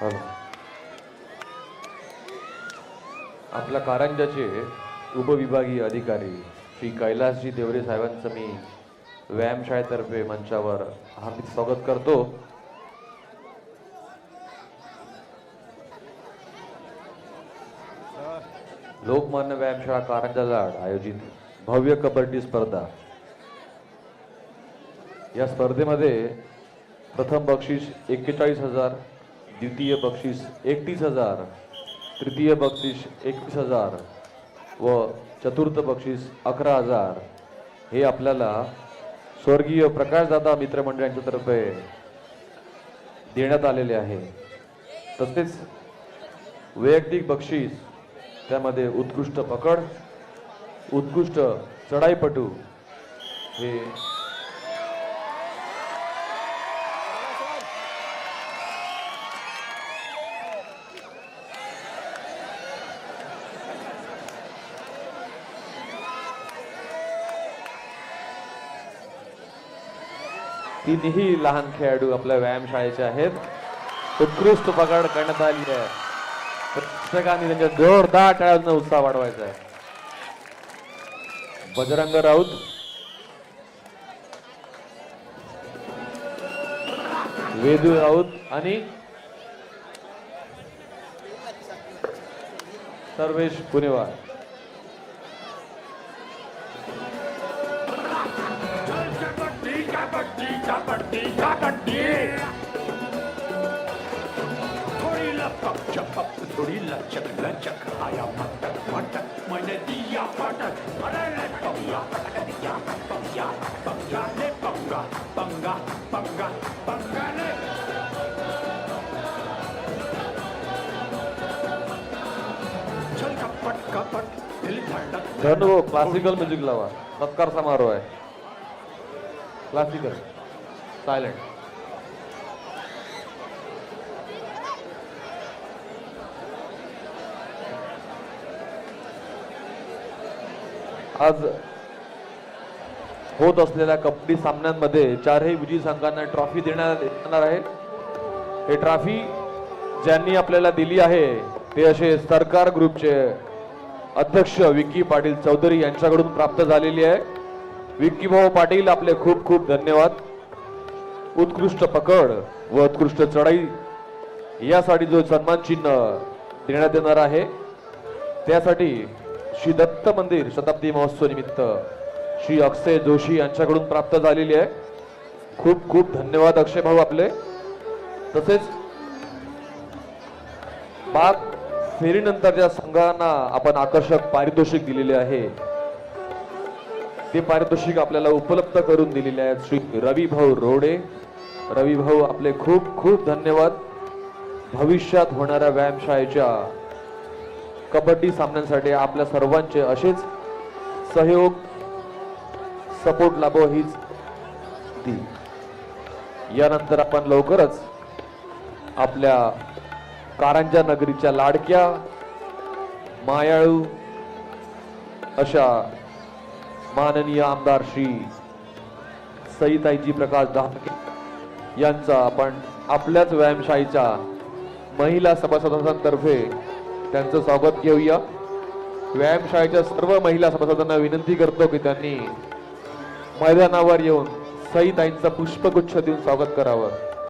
Hello. आपल्या कारंजाचे उपविभागीय अधिकारी श्री कैलासजी देवरे साहेबांचं मी व्यायामशाळेतर्फे मंचावर हार्दिक स्वागत करतो लोकमान्य व्यायामशाळा कारंजा लाड आयोजित भव्य कबड्डी स्पर्धा या स्पर्धेमध्ये प्रथम बक्षीस एक्केचाळीस हजार द्वितीय बक्षीस एकतीस हजार तृतीय बक्षीस एकवीस हजार व चतुर्थ बक्षीस अकरा हजार. हे आपल्याला स्वर्गीय प्रकाशदादा मित्रमंडळांच्या तर्फे देण्यात आलेले आहे. तसेच वैयक्तिक बक्षीस त्यामध्ये उत्कृष्ट पकड उत्कृष्ट चढाईपटू हे तीनही लहान खेळाडू आपल्या व्यायामशाळेचे आहेत. उत्कृष्ट पकड करण्यात आली आहे. प्रत्येकाने त्यांच्या जोरदार टाळ्यांना उत्साह वाढवायचा आहे. बजरंग राऊत. वेदू राऊत आणि सर्वेश पुणेवार. चापट्टी चापट्टी चापट्टी थोड़ी लपक चपक थोड़ी लचक लचक. आया मटक मटक. मैंने दिया पटक अरे ले पंगा पटक दिया पंगा पंगा ले पंगा पंगा पंगा पंगा ले. चल कपट कपट दिल धड़क. धनु क्लासिकल म्युझिक लावा. सत्कार समारोह आहे. क्लासिकल सायलेंट आज होत असलेल्या कबड्डी सामन्यांमध्ये चारही विजयी संघांना ट्रॉफी देण्यात येणार आहे. हे ट्रॉफी ज्यांनी आपल्याला दिली आहे ते असे सरकार ग्रुपचे अध्यक्ष विकी पाटील चौधरी यांच्याकडून प्राप्त झालेली आहे. विक्की भाऊ पाटील आपले खूप खूप धन्यवाद. उत्कृष्ट पकड व उत्कृष्ट चढाई यासाठी जो सन्मान चिन्ह देण्यात येणार आहे त्यासाठी श्री दत्त मंदिर शताब्दी महोत्सव निमित्त श्री अक्षय जोशी यांच्याकडून प्राप्त झालेली आहे. खूप खूप धन्यवाद अक्षय भाऊ आपले. तसेच बाग फेरीनंतरच्या संघांना आपण आकर्षक पारितोषिक दिलेले आहे. ते पारितोषिक आपल्याला उपलब्ध करून दिलेले आहेत श्री रवीभाऊ रोडे. रवीभाऊ आपले खूप खूप धन्यवाद. भविष्यात होणाऱ्या व्यायामशाळेच्या कबड्डी सामन्यांसाठी आपल्या सर्वांचे असेच सहयोग सपोर्ट लाभो हीच ती. यानंतर आपण लवकरच आपल्या कारंजा नगरीच्या लाडक्या मायाळू अशा माननीय आमदार श्री सईताईजी प्रकाश डहाके यांचा आपण आपल्याच व्यायामशाळेच्या महिला सभासदांतर्फे त्यांचं स्वागत घेऊया. व्यायामशाळेच्या सर्व महिला सभासदांना विनंती करतो की त्यांनी मैदानावर येऊन सईताईंचं पुष्पगुच्छ देऊन स्वागत करावं.